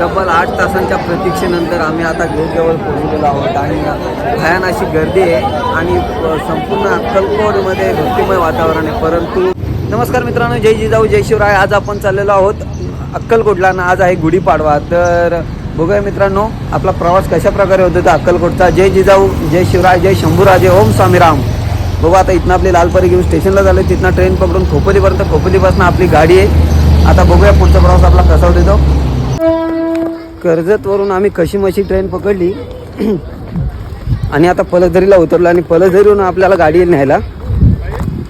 तब्बल आठ तासांच्या प्रतीक्षेनंतर आम्ही आता गेटजवळ पोहोचलेलो आहोत आणि भयान अशी गर्दी आहे आणि संपूर्ण अक्कलकोटमध्ये भक्तिमय वातावरण आहे. परंतु नमस्कार मित्रांनो जय जिजाऊ जय शिवराय. आज आपण चाललेलो आहोत अक्कलकोटला आणि आज आहे गुढीपाडवा. तर बघूया मित्रांनो आपला प्रवास कशा प्रकारे होतो तो अक्कलकोटचा. जय जिजाऊ जय शिवराय जय शंभूराजे. ओम स्वामीराम. बघू आता इथनं आपली लालपरी घेऊन स्टेशनला झाले. तिथनं ट्रेन पकडून खोपोलीपर्यंत खोपोलीपासून आपली गाडी आहे. आता बघूया पुढचा प्रवास आपला कसा होतो तो कर्जतवरून आम्ही कशी मशी ट्रेन पकडली आणि आता पलसदरीला उतरलो आणि पलसदरीवरून आपल्याला गाडी न्यायला.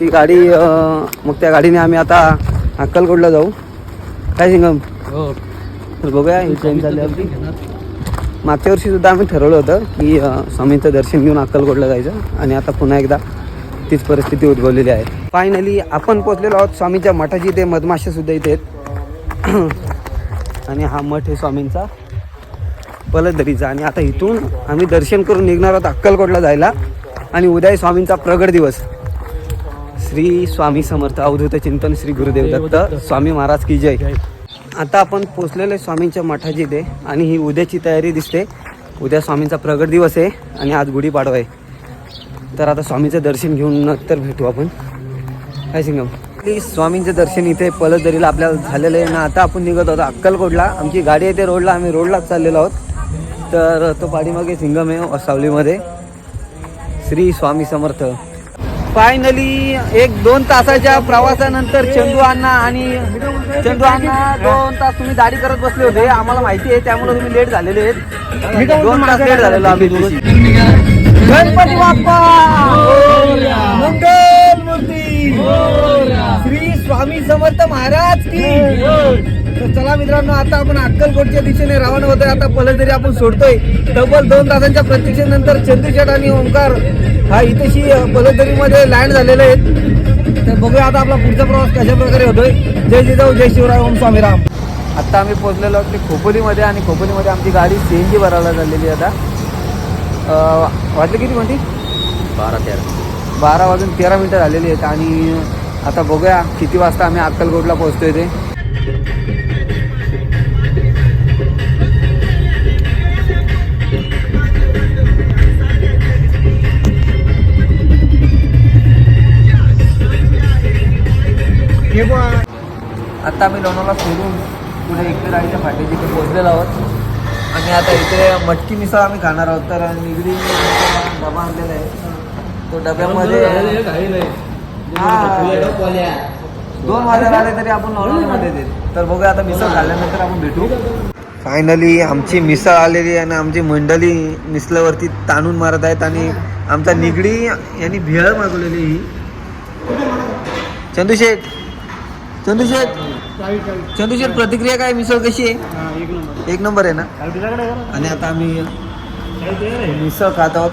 ती गाडी मग त्या गाडीने आम्ही आता अक्कलकोटला जाऊ. काय सिंगम तर बघूया ही ट्रेन चालली आपली मागच्या वर्षी सुद्धा आम्ही ठरवलं होतं की स्वामींचं दर्शन घेऊन अक्कलकोटला जायचं. आणि आता पुन्हा एकदा तीच परिस्थिती उद्भवलेली आहे. फायनली आपण पोचलेलो आहोत स्वामींच्या मठाची. इथे मधमाशा सुद्धा इथे आहेत. आणि हा मठ आहे स्वामींचा. पलदरीचा आणि आता इथून आम्ही दर्शन करून निघणार आहोत अक्कलकोटला जायला. आणि उद्या स्वामींचा प्रगट दिवस. श्री स्वामी समर्थ अवधूत चिंतन श्री गुरुदेव दत्त स्वामी महाराज की जय. आता आपण पोचलेलो स्वामींच्या मठाची इथे. आणि ही उद्याची तयारी दिसते. उद्या स्वामींचा प्रगट दिवस आहे आणि आज गुढीपाडवा आहे. तर आता स्वामीचं दर्शन घेऊन नंतर भेटू आपण. काय सिंगम? प्लीज स्वामींचं दर्शन इथे पलसदरीला आपल्याला झालेलं आहे. ना आता आपण निघत होतो अक्कलकोटला. आमची गाडी आहे ते रोडला. आम्ही रोडलाच चाललेलो आहोत. तर तो पाठीमागे सिंगम आहे सावलीमध्ये श्री स्वामी समर्थ. फायनली एक दोन तासाच्या प्रवासानंतर चंदू अण्णा आणि चंदू अण्णा दोन तास तुम्ही दाढी करत बसले होते. आम्हाला माहिती आहे त्यामुळे तुम्ही लेट झालेले आहेत. दोन तास लेट झालेलो आम्ही गणपती बाप्पा! मंगल मूर्ती! श्री स्वामी समर्थ महाराज की तर चला मित्रांनो आता आपण अक्कलकोटच्या दिशेने रवाना होतोय. आता पलसदरी आपण सोडतोय. तब्बल दोन तासांच्या प्रतीक्षेनंतर चंद्रशेठ आणि ओंकार हा इथेशी पलसदरीमध्ये लँड झालेले आहेत. तर बघूया आता आपला पुढचा प्रवास कशा प्रकारे होतोय. जय जिजाऊ जय शिवराय ओम स्वामीराम आता आम्ही पोहोचलेलो आहोत ते खोपोलीमध्ये आणि खोपोलीमध्ये आमची गाडी सी एन जी भरायला चाललेली आहे आता. अं, वाजले किती म्हणती बारा तेरा. बारा वाजून तेरा मिनटं झालेली आहेत आणि आता बघूया किती वाजता आम्ही अक्कलकोटला पोहोचतोय ते. आता आम्ही लोणावळा सोडून पुढे इकडे राणीच्या फाट्याची इथे पोहोचलेलो आहोत. आणि आता इथे मटकी मिसळ आम्ही खाणार आहोत. तर निगडी डबा आणलेला आहे. तो डब्यामध्ये. दोन वाजायला आले तरी आपण नॉर्मलमध्ये देत. तर बघूया आता मिसळ खाल्ल्यानंतर आपण भेटू. फायनली आमची मिसळ आलेली आहे आणि आमची मंडळी मिसळवरती ताणून मारत आहेत आणि आमचा निगडी यांनी भेळ मागवलेली ही. चंदूशेठ चंदूशेठ चंदूशेठ प्रतिक्रिया काय? मिसळ कशी आहे? एक नंबर. आहे ना? आणि आता आम्ही मिसळ खात आहोत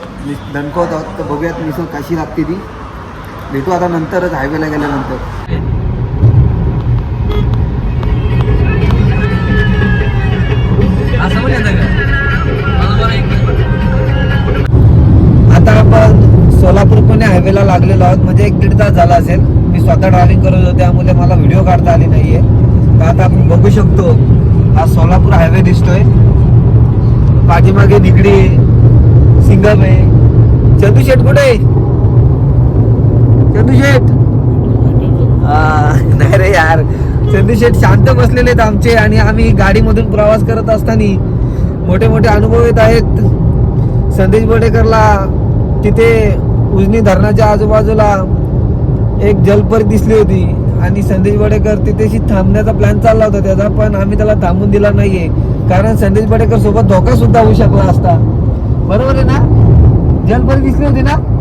दणकवत आहोत. तर बघूयात मिसळ कशी लागते ती. भेटू आता नंतरच हायवेला गेल्यानंतर. आता आपण सोलापूर पुणे हायवेला लागलेलो आहोत. म्हणजे एक दीड तास झाला असेल. मी स्वतः ड्रायव्हिंग करत होतो त्यामुळे मला व्हिडिओ काढता आली नाहीये. तर आता आपण बघू शकतो हा सोलापूर हायवे दिसतोय. पाठीमागे निगडी आहे, सिंगम आहे. चंदू शेठ कुठे आहे? चंदूशेठ. हा, नाही रे यार. चंदूशेठ शांत बसलेले आहेत आमचे आणि आम्ही गाडीमधून प्रवास करत असताना मोठे मोठे अनुभव येत आहेत. संदेश बोडेकरला तिथे उजनी धरणाच्या आजूबाजूला एक जलपर दिसली होती आणि संदेश बडेकर तिथेशी थांबण्याचा प्लॅन चालला होता. त्याचा पण आम्ही त्याला थांबून दिला नाहीये. कारण संदेश बडेकर सोबत धोका सुद्धा होऊ शकला असता. बरोबर आहे ना? जलपर दिसली होती ना?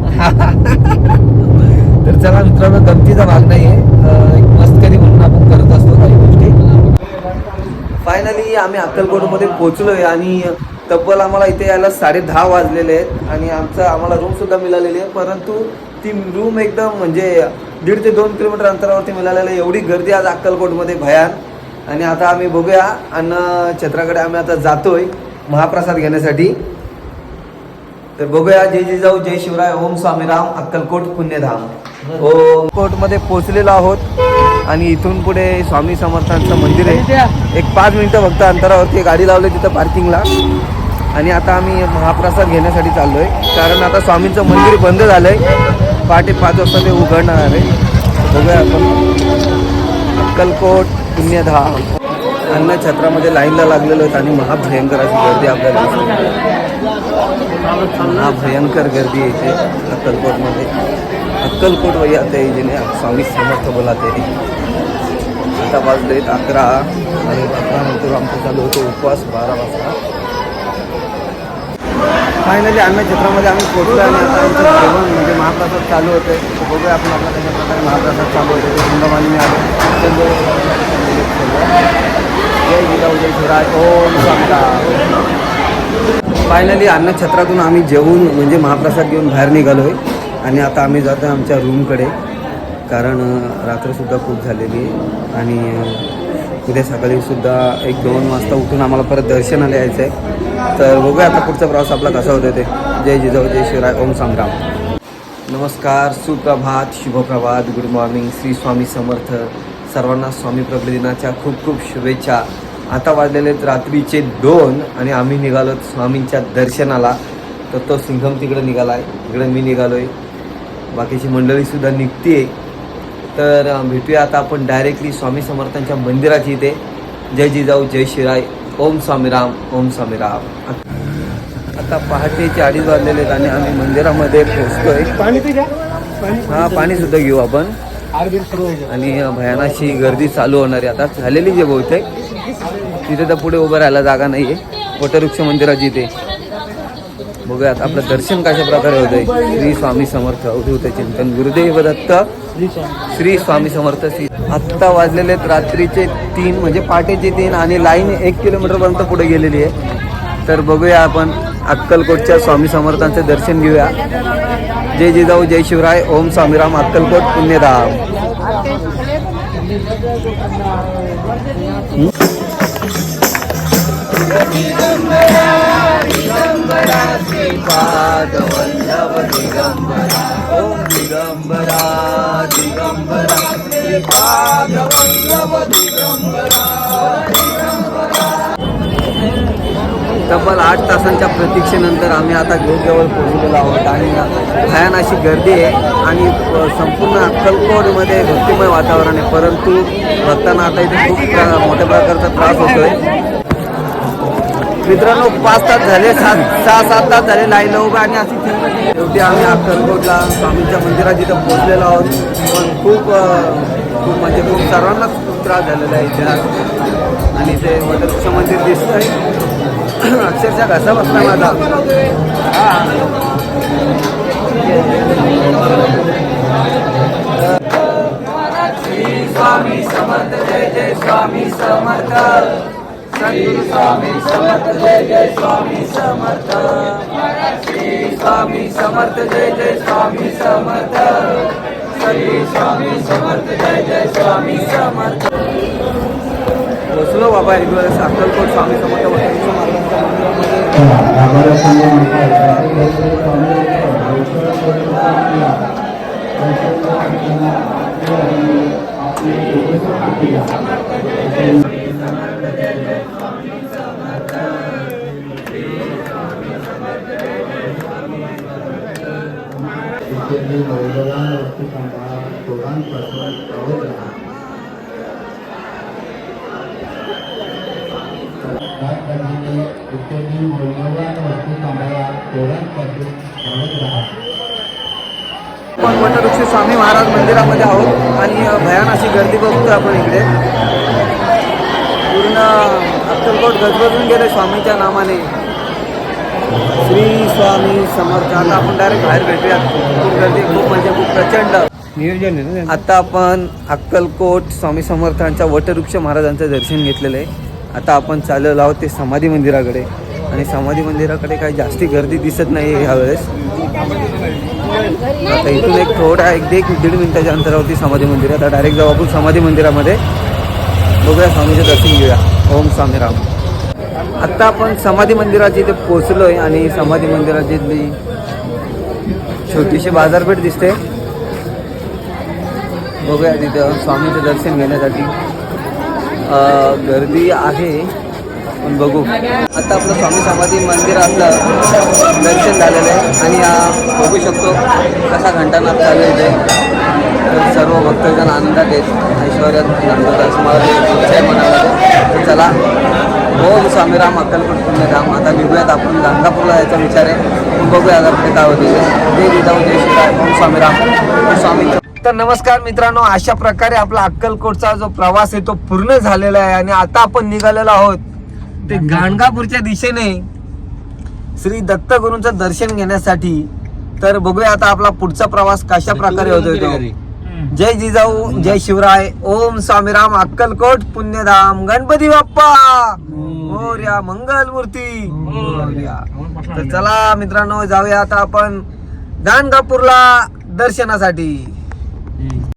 तर चला मित्रांनो गमतीचा भाग नाही आहे एक मस्त कधी म्हणून आपण करत असतो काही गोष्टी. फायनली आम्ही अक्कलकोटमध्ये पोहोचलोय आणि तब्बल आम्हाला इथे यायला साडे दहा वाजलेले आहेत आणि आमचं आम्हाला रूम सुद्धा मिळालेली आहे. परंतु ती रूम एकदम म्हणजे दीड ते दोन किलोमीटर अंतरावरती मिळालेली आहे. एवढी गर्दी आज अक्कलकोटमध्ये भयान. आणि आता आम्ही बघूया अन्न क्षेत्राकडे आम्ही आता जातोय महाप्रसाद घेण्यासाठी. तर बघूया जय जिजाऊ जय शिवराय ओम स्वामीराम अक्कलकोट पुण्यधाम. ओम कोटमध्ये पोहोचलेलो आहोत आणि इथून पुढे स्वामी समर्थांचं मंदिर आहे. एक पाच मिनटं फक्त अंतरावरती गाडी लावली तिथं पार्किंगला आणि आता आम्ही महाप्रसाद घेण्यासाठी चाललो आहे कारण आता स्वामींचं मंदिर बंद झालं आहे पहाटे पाच वाजता ते उघडणार आहे. बघूया आपण. अक्कलकोट पुण्यधाम. अन्न छत्रामध्ये लाईनला लागलेलो आहेत आणि महाभयंकर अशी गर्दी आपल्याला दिसते. भयंकर गर्दी आहे इथे अक्कलकोटमध्ये. अक्कलकोट वही आता जिने स्वामी समर्थ बोलाते आता वाजले अकरा आणि अकरानंतर आमचं चालू होतो उपवास बारा वाजता. फायनली आम्ही चित्रामध्ये आम्ही पोहोचलो आणि आता आमचं जेवण म्हणजे महाप्रसाद चालू होते बघूया आपण आपला कशा प्रकारे महाप्रसाद चालू होते ते संगमानी आलो. जय जिजाऊ जय शिवराज ओम स्वामीराम फायनली अन्नछत्रातून आम्ही जेवून म्हणजे महाप्रसाद घेऊन बाहेर निघालो आहे आणि आता आम्ही जातो आहे आमच्या रूमकडे कारण रात्रसुद्धा खूप झालेली आहे. आणि उद्या सकाळीसुद्धा एक दोन वाजता उठून आम्हाला परत दर्शनाला यायचं आहे तर बघूया आता पुढचा प्रवास आपला कसा होतो ते. जय जिजाऊ जय शिवराय. ओम सामराम नमस्कार. सुप्रभात. शुभप्रभात. Good morning Shri Swami Samarth. सर्वांना स्वामी प्रबलदिनाच्या खूप खूप शुभेच्छा. आता वाजलेले आहेत रात्रीचे दोन आणि आम्ही निघालो स्वामींच्या दर्शनाला. तर तो सिंघम तिकडे निघाला आहे इकडे मी निघालो आहे बाकीची मंडळीसुद्धा निघते तर भेटूया आता आपण डायरेक्टली स्वामी समर्थांच्या मंदिराची इथे. जय जिजाऊ जय शिराय. ओम स्वामीराम ओम स्वामीराम आता पहाटेचे अडीच वाजलेले आहेत आणि आम्ही मंदिरामध्ये पोहोचतोय. पाणी पिल्या पाणी हा पाणी सुद्धा घेऊ आपण. आणि भयानाशी गर्दी चालू होणार आहे. आता झालेली जे बहुतेक. तिथे तर पुढे उभं राहायला जागा नाही आहे वटवृक्ष मंदिराची इथे बघूया आपलं दर्शन कशा प्रकारे होतंय. श्री स्वामी समर्थ. अवधूत चिंतन. गुरुदेव दत्त. श्री स्वामी समर्थ. श्री आत्ता वाजलेले आहेत रात्रीचे तीन म्हणजे पहाटेचे तीन आणि लाईन एक किलोमीटरपर्यंत पुढे गेलेली आहे. तर बघूया आपण अक्कलकोटच्या स्वामी समर्थांचं दर्शन घेऊया. जय जिजाऊ जय शिवराय. ओम स्वामीराम अक्कलकोट पुण्यधाम. तब्बल आठ तासांच्या प्रतीक्षेनंतर आम्ही आता घेऊजवळ पोहोचलेलो आहोत आणि भयान अशी गर्दी आहे आणि संपूर्ण अक्कलकोटमध्ये भक्तिमय वातावरण आहे. परंतु भक्तांना आता इथे खूप मोठ्या प्रकारचा त्रास होतोय. मित्रांनो पाच तास झाले सात सहा सात तास झाले लाईन उभं आणि अशी शेवटी आम्ही अक्कलकोटला स्वामींच्या मंदिरात जिथं पोहोचलेलो आहोत. पण खूप खूप म्हणजे खूप सर्वांनाच खूप त्रास झालेला आहे इतिहास आणि ते वटवृक्ष मंदिर दिसतंय. अक्षरशः घसा बसला माझा. स्वामी समर्थ जय जय स्वामी समर्थ. स्वामी समर्थ जय जय स्वामी समर्थ श्री स्वामी समर्थ जय जय स्वामी समर्थ श्री स्वामी समर्थ जय जय स्वामी समर्थ बसलो बाबा एक वेळेस अक्कलकोट स्वामी समर्थ वटवृक्ष महाराजांच्या मंदिरामध्ये मौल्यवान वस्तू सांभाळा सावध राहा त्याचप्रमाणे मौल्यवान वस्तू सांभाळा सावध राहा आपण वटवृक्ष स्वामी महाराज मंदिरामध्ये आहोत आणि भयान अशी गर्दी बघतोय आपण इकडे. पूर्ण अक्कलकोट गजबजून गेले स्वामीच्या नामाने. श्री स्वामी समर्थ आता आपण डायरेक्ट बाहेर भेटूयात. खूप गर्दी खूप म्हणजे खूप प्रचंड. आहे आता आपण अक्कलकोट स्वामी समर्थांच्या वटवृक्ष महाराजांचं दर्शन घेतलेलं आहे. आता आपण चाललेलो आहोत ते समाधी मंदिराकडे. आणि समाधी मंदिराकडे काही जास्ती गर्दी दिसत नाही ह्यावेळेस. आता इथून एक थोडा एक एक दीड मिनिटाच्या अंतरावरती समाधी मंदिर आहे. आता डायरेक्ट जाऊ आपण समाधी मंदिरामध्ये. बघूया स्वामीचं दर्शन घेऊया. ओम स्वामीराम. आत्ता आपण समाधी मंदिराच्या इथे पोचलो आहे आणि समाधी मंदिराची इथली छोटीशी बाजारपेठ दिसते बघूया तिथं स्वामीचं दर्शन घेण्यासाठी. गर्दी आहे पण बघू. आता आपलं स्वामी समाधी मंदिर आपलं दर्शन झालेलं आहे आणि बघू शकतो कसा घंटानाथ चालू आहे तर सर्व भक्तजण आनंदात आहेत ऐश्वर्यात आनंदात असं मला मनामध्ये. तर चला हो, ओम स्वामीराम अक्कलकोट पुण्यधाम आता निघूयात आपण. गाणगापूरला जायचा विचार आहे. बघूया आता पुढे काय होते ते. जिजाऊ जय ओम स्वामीराम स्वामी. तर नमस्कार मित्रांनो अशा प्रकारे आपला अक्कलकोटचा जो प्रवास आहे तो पूर्ण झालेला आहे आणि आता आपण निघालेलो आहोत ते गाणगापूरच्या दिशेने श्री दत्तगुरूंचं दर्शन घेण्यासाठी. तर बघूया आता आपला पुढचा प्रवास कशा प्रकारे होतोय तो. जय जिजाऊ जय शिवराय. ओम स्वामीराम अक्कलकोट पुण्यधाम. गणपती बाप्पा! मोर्या मंगल मूर्ती मोरया. तर चला मित्रांनो जाऊया आता आपण गाणगापूरला दर्शनासाठी.